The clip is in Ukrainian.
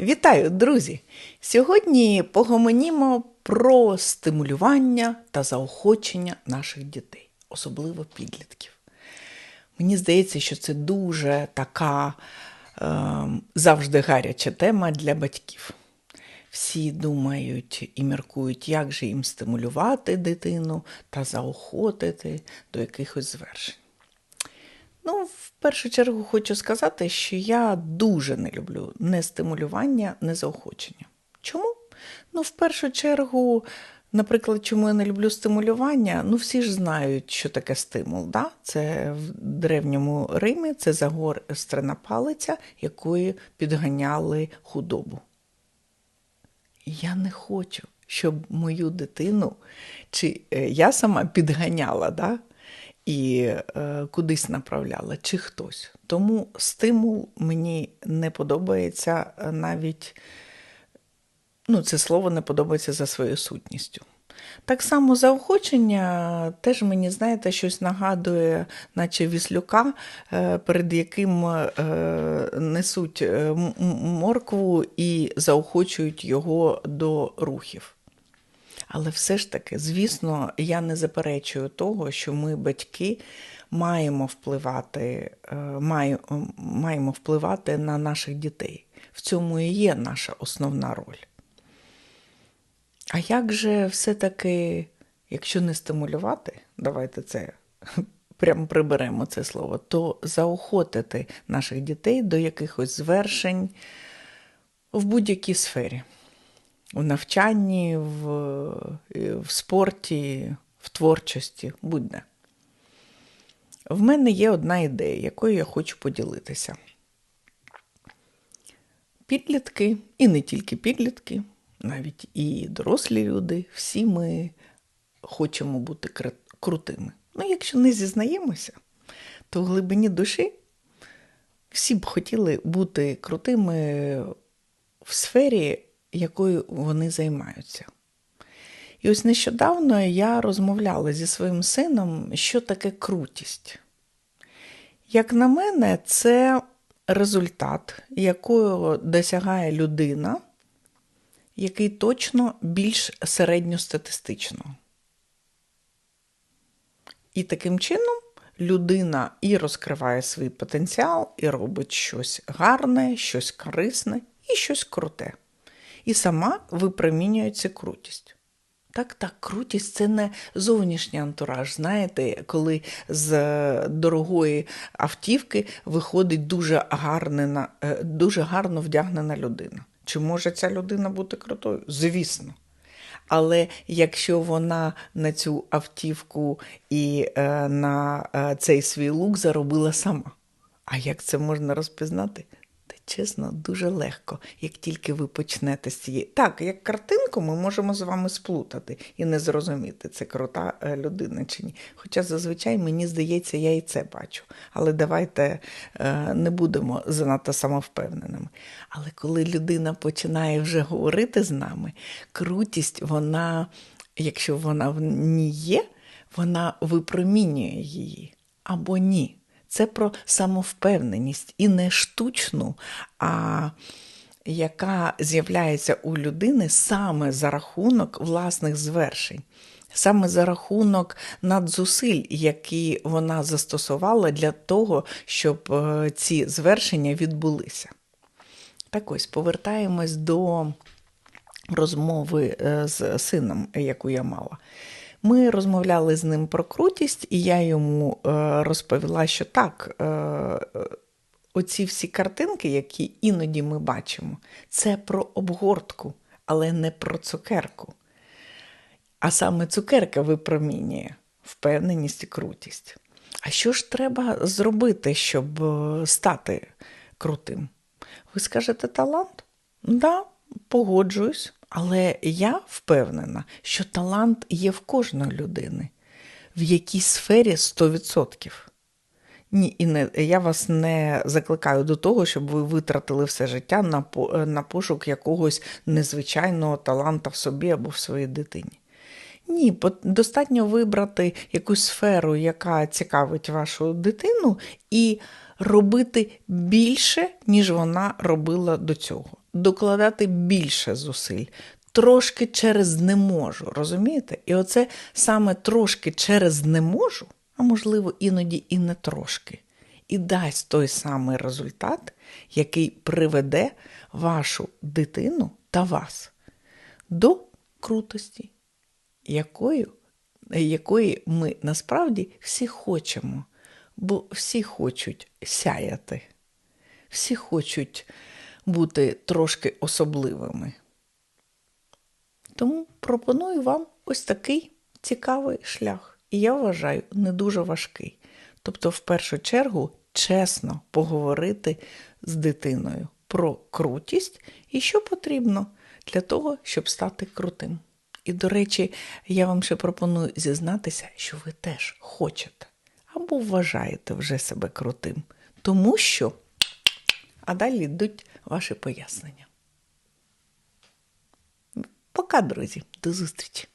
Вітаю, друзі! Сьогодні погомонімо про стимулювання та заохочення наших дітей, особливо підлітків. Мені здається, що це дуже така е, завжди гаряча тема для батьків. Всі думають і міркують, як же їм стимулювати дитину та заохотити до якихось звершень. Ну, в першу чергу хочу сказати, що я дуже не люблю не стимулювання, не заохочення. Чому? Ну, в першу чергу, наприклад, чому я не люблю стимулювання? Ну, всі ж знають, що таке стимул. Да? Це в древньому Римі це загострена палиця, якою підганяли худобу. Я не хочу, щоб мою дитину, чи е, я сама підганяла, да? І е, кудись направляла, чи хтось. Тому стимул мені не подобається навіть, ну, це слово не подобається за своєю сутністю. Так само заохочення теж мені, знаєте, щось нагадує, наче віслюка, е, перед яким е, несуть е, моркву і заохочують його до рухів. Але все ж таки, звісно, я не заперечую того, що ми, батьки, маємо впливати, маємо впливати на наших дітей. В цьому і є наша основна роль. А як же все-таки, якщо не стимулювати, давайте це прямо приберемо це слово, то заохотити наших дітей до якихось звершень в будь-якій сфері. В навчанні, в, в спорті, в творчості, будь-де. В мене є одна ідея, якою я хочу поділитися. Підлітки, і не тільки підлітки, навіть і дорослі люди, всі ми хочемо бути крутими. Ну, якщо не зізнаємося, то в глибині душі всі б хотіли бути крутими в сфері, якою вони займаються. І ось нещодавно я розмовляла зі своїм сином, що таке крутість. Як на мене, це результат, якого досягає людина який точно більш середньостатистичного. І таким чином людина і розкриває свій потенціал, і робить щось гарне, щось корисне і щось круте. І сама випромінює цю крутість. Так, так, крутість це не зовнішній антураж. Знаєте, коли з дорогої автівки виходить дуже, гарне, дуже гарно вдягнена людина. Чи може ця людина бути крутою? Звісно. Але якщо вона на цю автівку і е, на е, цей свій лук заробила сама, а як це можна розпізнати? Чесно, дуже легко, як тільки ви почнете з цієї. Так, як картинку ми можемо з вами сплутати і не зрозуміти, це крута е, людина чи ні. Хоча зазвичай мені здається, я і це бачу. Але давайте е, не будемо занадто самовпевненими. Але коли людина починає вже говорити з нами, крутість, вона, якщо вона в ній є, вона випромінює її або ні. Це про самовпевненість і не штучну, а яка з'являється у людини саме за рахунок власних звершень, саме за рахунок надзусиль, які вона застосувала для того, щоб е, ці звершення відбулися. Так ось повертаємось до розмови е, з сином, яку я мала. Ми розмовляли з ним про крутість, і я йому е, розповіла, що так, е, оці всі картинки, які іноді ми бачимо, це про обгортку, але не про цукерку. А саме цукерка випромінює впевненість і крутість. А що ж треба зробити, щоб е, стати крутим? Ви скажете талант? Да, погоджуюсь. Але я впевнена, що талант є в кожної людини, в якійсь сфері 100%. Ні, і не, я вас не закликаю до того, щоб ви витратили все життя на на пошук якогось незвичайного таланта в собі або в своїй дитині. Ні, достатньо вибрати якусь сферу, яка цікавить вашу дитину, і робити більше, ніж вона робила до цього. Докладати більше зусиль. Трошки через не можу, розумієте? І оце саме трошки через не можу, а можливо, іноді і не трошки, і дасть той самий результат, який приведе вашу дитину та вас до крутості, якою, якої ми насправді всі хочемо, бо всі хочуть сяяти, всі хочуть бути трошки особливими. Тому пропоную вам ось такий цікавий шлях. І я вважаю, не дуже важкий. Тобто, в першу чергу, чесно поговорити з дитиною про крутість і що потрібно для того, щоб стати крутим. І, до речі, я вам ще пропоную зізнатися, що ви теж хочете або вважаєте вже себе крутим. Тому що, а далі йдуть ваші пояснення. Пока, друзі, до зустрічі!